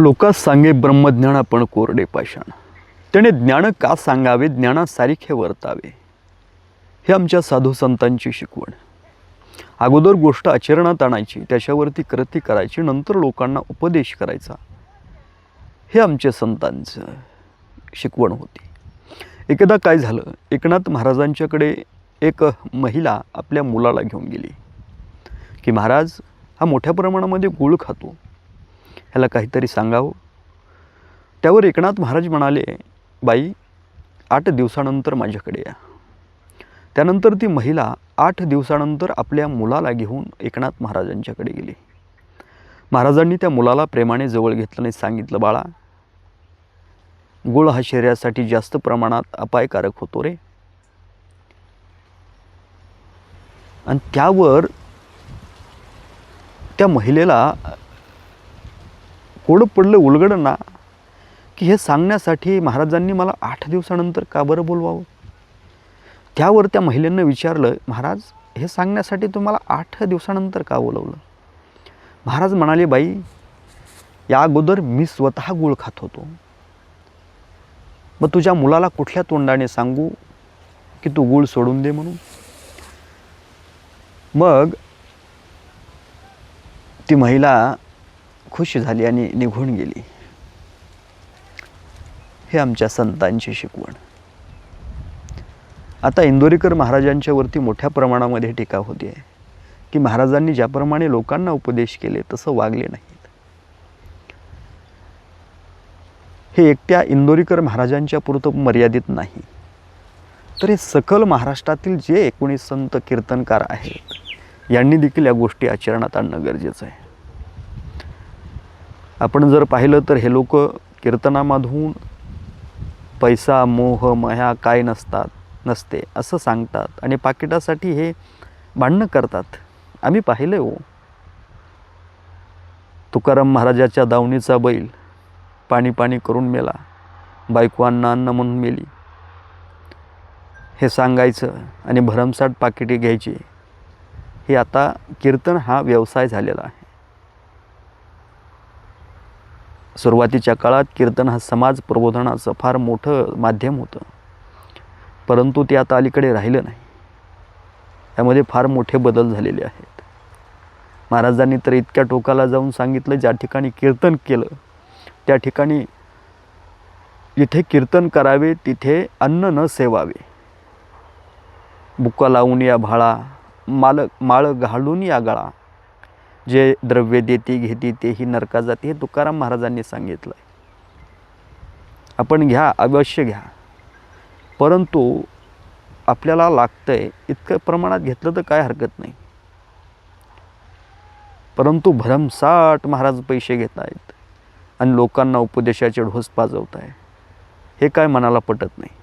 Lucas सांगे ब्रह्मज्ञान आपण कोरडे पाषाण. त्याने ज्ञान का सांगावे? ज्ञानासारखे वर्तावे. हे आमच्या साधू संतांची शिकवण. अगोदर गोष्ट आचरणात आणायची त्याच्यावरती कृती करायची नंतर लोकांना उपदेश करायचा. हे आमच्या संतांचं शिकवण होती. एकदा काय झालं? एकनाथ महाराजांच्याकडे एक महिला आपल्या मुलाला घेऊन गेली. की महाराज हा मोठ्या प्रमाणामध्ये गुळ खातो. ह्याला काहीतरी सांगावं? त्यावर एकनाथ महाराज म्हणाले बाई आठ दिवसानंतर माझ्याकडे या. त्यानंतर ती महिला आठ दिवसानंतर आपल्या मुलाला घेऊन एकनाथ महाराजांच्याकडे गेली. महाराजांनी त्या मुलाला प्रेमाने जवळ घेतलं आणि सांगितलं बाळा गुळ हा शरीरासाठी जास्त प्रमाणात अपायकारक होतो रे. आणि त्यावर त्या महिलेला कोडं पडलं उलगडं ना की हे सांगण्यासाठी महाराजांनी मला आठ दिवसानंतर का बरं बोलवावं? त्यावर त्या महिलेनं विचारलं महाराज हे सांगण्यासाठी तुम्हाला आठ दिवसानंतर का बोलवलं? महाराज म्हणाले बाई या अगोदर मी स्वतः गुळ खात होतो. मग तुझ्या मुलाला कुठल्या तोंडाने सांगू की तू गुळ सोडून दे म्हणून? मग ती महिला खुश झाली आणि निघून गेली. हे आमच्या संतांची शिकवण. आता इंदोरीकर महाराजांच्यावरती मोठ्या प्रमाणामध्ये टीका होते की महाराजांनी ज्याप्रमाणे लोकांना उपदेश केले तसं वागले नाहीत. हे एकट्या इंदोरीकर महाराजांच्या पुरतं मर्यादित नाही. तर हे सकल महाराष्ट्रातील जे एकोणीस संत कीर्तनकार आहेत यांनी देखील या गोष्टी आचरणात आणणं गरजेचं आहे. आपण जर पाहिलं तर हे लोक कीर्तनामधून पैसा मोह मया काय नसतात नसते असं सांगतात. आणि पाकिटासाठी हे भांडणं करतात. आम्ही पाहिलं हो. तुकाराम महाराजाच्या दावणीचा बैल पाणी पाणी करून मेला. बायको अन्न अन्न म्हणून मेली. हे सांगायचं आणि भरमसाठ पाकिटे घ्यायची. हे आता कीर्तन हा व्यवसाय झालेला आहे. सुरुवातीच्या काळात कीर्तन हा समाज प्रबोधनाचं फार मोठं माध्यम होतं. परंतु ते आता अलीकडे राहिलं नाही. त्यामध्ये फार मोठे बदल झालेले आहेत. महाराजांनी तर इतक्या टोकाला जाऊन सांगितलं ज्या ठिकाणी कीर्तन केलं त्या ठिकाणी जिथे कीर्तन करावे तिथे अन्न न सेवावे. बुक्का लावून या भाळा मालक माळ घालून या गळा. जे द्रव्य देते घेते तेही नरका जाते हे तुकाराम महाराजांनी सांगितलं आपण घ्या अवश्य घ्या. परंतु आपल्याला लागतं आहे इतकं प्रमाणात घेतलं तर काय हरकत नाही. परंतु भरमसाठ महाराज पैसे घेत आहेत आणि लोकांना उपदेशाचे ढोस पाजवत आहे हे काय मनाला पटत नाही.